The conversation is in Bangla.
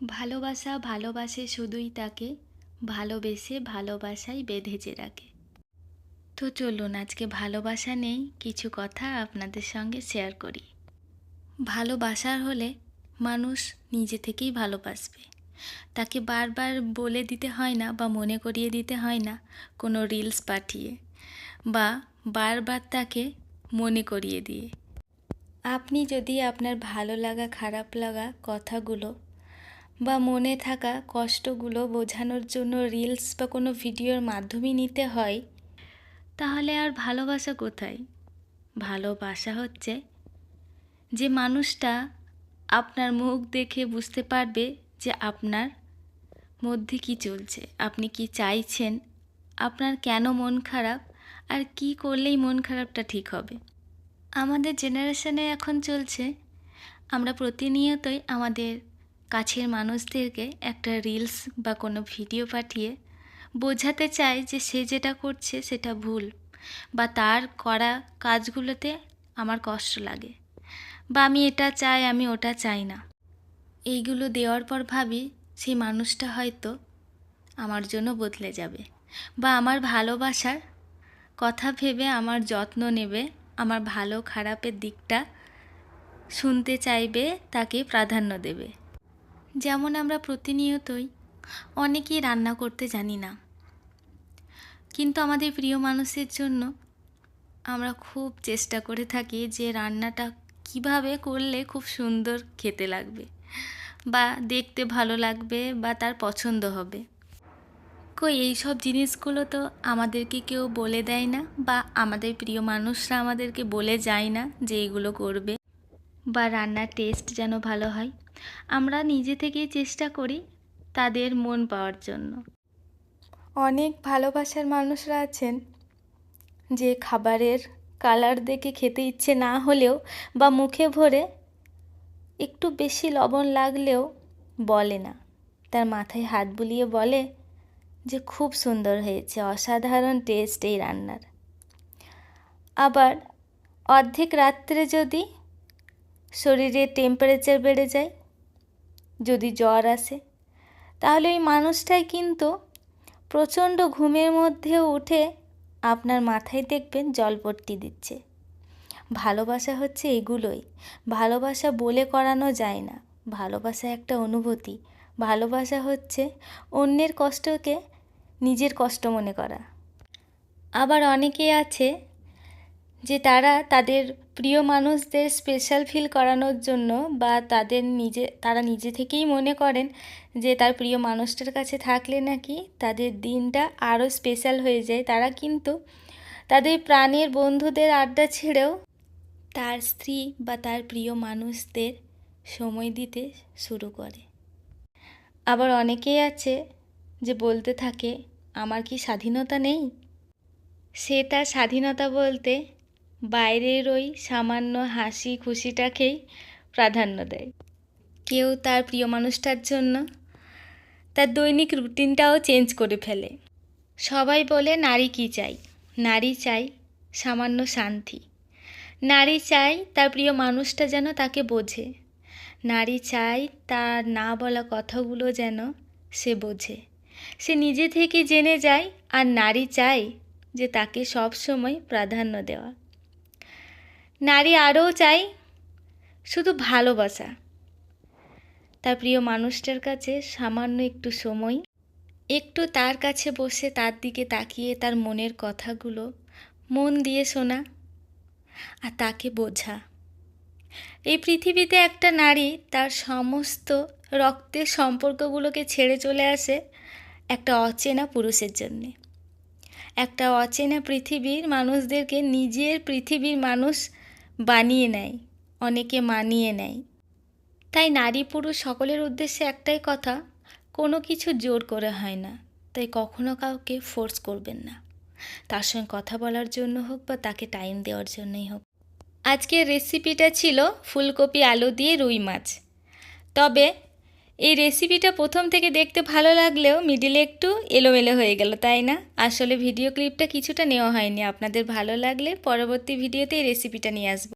ভালোবাসা ভালোবাসে শুধুই তাকে, ভালোবেসে ভালোবাসায় বেঁধেছে রাখে তো চলুন, আজকে ভালোবাসা নেই, কিছু কথা আপনাদের সঙ্গে শেয়ার করি। ভালোবাসার হলে মানুষ নিজে থেকেই ভালোবাসবে। তাকে বারবার বলে দিতে হয় না বা মনে করিয়ে দিতে হয় না কোনো রিলস পাঠিয়ে বা বারবার তাকে মনে করিয়ে দিয়ে। আপনি যদি আপনার ভালো লাগা, খারাপ লাগা কথাগুলো বা মনে থাকা কষ্টগুলো বোঝানোর জন্য রিলস বা কোনো ভিডিওর মাধ্যমে নিতে হয়, তাহলে আর ভালোবাসা কোথায়? ভালোবাসা হচ্ছে যে মানুষটা আপনার মুখ দেখে বুঝতে পারবে যে আপনার মধ্যে কি চলছে, আপনি কি চাইছেন, আপনার কেন মন খারাপ আর কি করলেই মন খারাপটা ঠিক হবে। আমাদের জেনারেশনে এখন চলছে, আমরা প্রতিনিয়তই আমাদের কাছের মানুষদেরকে একটা রিলস বা কোনো ভিডিও পাঠিয়ে বোঝাতে চাই যে সে যেটা করছে সেটা ভুল বা তার করা কাজগুলোতে আমার কষ্ট লাগে বা আমি এটা চাই, আমি ওটা চাই না। এইগুলো দেওয়ার পর ভাবি সেই মানুষটা হয়তো আমার জন্য বদলে যাবে বা আমার ভালোবাসার কথা ভেবে আমার যত্ন নেবে, আমার ভালো খারাপের দিকটা শুনতে চাইবে, তাকে প্রাধান্য দেবে। যেমন আমরা প্রতিনিয়তই অনেকেই রান্না করতে জানি না। কিন্তু আমাদের প্রিয় মানুষের জন্য আমরা খুব চেষ্টা করে থাকি যে রান্নাটা কীভাবে করলে খুব সুন্দর খেতে লাগবে বা দেখতে ভালো লাগবে বা তার পছন্দ হবে। কই এই সব জিনিসগুলো তো আমাদেরকে কেউ বলে দেয় না বা আমাদের প্রিয় মানুষরা আমাদেরকে বলে যায় না যে এইগুলো করবে বা রান্নার টেস্ট যেন ভালো হয়। আমরা নিজে থেকেই চেষ্টা করি তাদের মন পাওয়ার জন্য। অনেক ভালোবাসার মানুষরা আছেন যে খাবারের কালার দেখে খেতে ইচ্ছে না হলেও বা মুখে ভরে একটু বেশি লবণ লাগলেও বলে না। তার মাথায় হাত বুলিয়ে বলে যে খুব সুন্দর হয়েছে, অসাধারণ টেস্ট এই রান্নার। আবার অর্ধেক রাত্রে যদি শরীরে টেম্পারেচার বেড়ে যায় যদি জ্বর আসে। তাহলে ওই মানুষটাই কিন্তু প্রচণ্ড ঘুমের মধ্যেও উঠে আপনার মাথায় দেখবেন জলপট্টি দিচ্ছে। ভালোবাসা হচ্ছে এগুলোই। ভালোবাসা বলে করানো যায় না। ভালোবাসা একটা অনুভূতি। ভালোবাসা হচ্ছে অন্যের কষ্টকে নিজের কষ্ট মনে করা। আবার অনেকেই আছে যে তারা তাদের প্রিয় মানুষদের স্পেশাল ফিল করানোর জন্য বা তাদের নিজে, তারা নিজে থেকেই মনে করেন যে তার প্রিয় মানুষটার কাছে থাকলে নাকি তাদের দিনটা আরও স্পেশাল হয়ে যায়। তারা কিন্তু তাদের প্রাণের বন্ধুদের আড্ডা ছেড়েও তার স্ত্রী বা তার প্রিয় মানুষদের সময় দিতে শুরু করে। আবার অনেকেই আছে যে বলতে থাকে, আমার কি স্বাধীনতা নেই? সে তার স্বাধীনতা বলতে বাইরের ওই সামান্য হাসি খুশিটাকেই প্রাধান্য দেয়। কেউ তার প্রিয় মানুষটার জন্য তার দৈনিক রুটিনটাও চেঞ্জ করে ফেলে। সবাই বলে, নারী কী চাই? নারী চাই সামান্য শান্তি। নারী চাই তার প্রিয় মানুষটা যেন তাকে বোঝে। নারী চাই তার না বলা কথাগুলো যেন সে বোঝে। সে নিজে থেকে জেনে যায়, আর নারী চাই যে তাকে সব সময় প্রাধান্য দেওয়া। নারী আরও চাই শুধু ভালোবাসা। তার প্রিয় মানুষটার কাছে সামান্য একটু সময়, একটু তার কাছে বসে তার দিকে তাকিয়ে তার মনের কথাগুলো মন দিয়ে শোনা আর তাকে বোঝা। এই পৃথিবীতে একটা নারী তার সমস্ত রক্তের সম্পর্কগুলোকে ছেড়ে চলে আসে একটা অচেনা পুরুষের জন্যে। একটা অচেনা পৃথিবীর মানুষদেরকে নিজের পৃথিবীর মানুষ বানিয়ে নেয়, অনেকে মানিয়ে নেয়। তাই নারী পুরুষ সকলের উদ্দেশ্যে একটাই কথা, কোনো কিছু জোর করে হয় না, তাই কখনো কাউকে ফোর্স করবেন না। তার সঙ্গে কথা বলার জন্য হোক বা তাকে টাইম দেওয়ার জন্যই হোক। আজকের রেসিপিটা ছিল ফুলকপি আলু দিয়ে রুই মাছ। তবে এই রেসিপিটা প্রথম থেকে দেখতে ভালো লাগলেও মিডিলে একটু এলোমেলো হয়ে গেল, তাই না? আসলে ভিডিও ক্লিপটা কিছুটা নেওয়া হয়নি। আপনাদের ভালো লাগলে পরবর্তী ভিডিওতে এই রেসিপিটা নিয়ে আসব।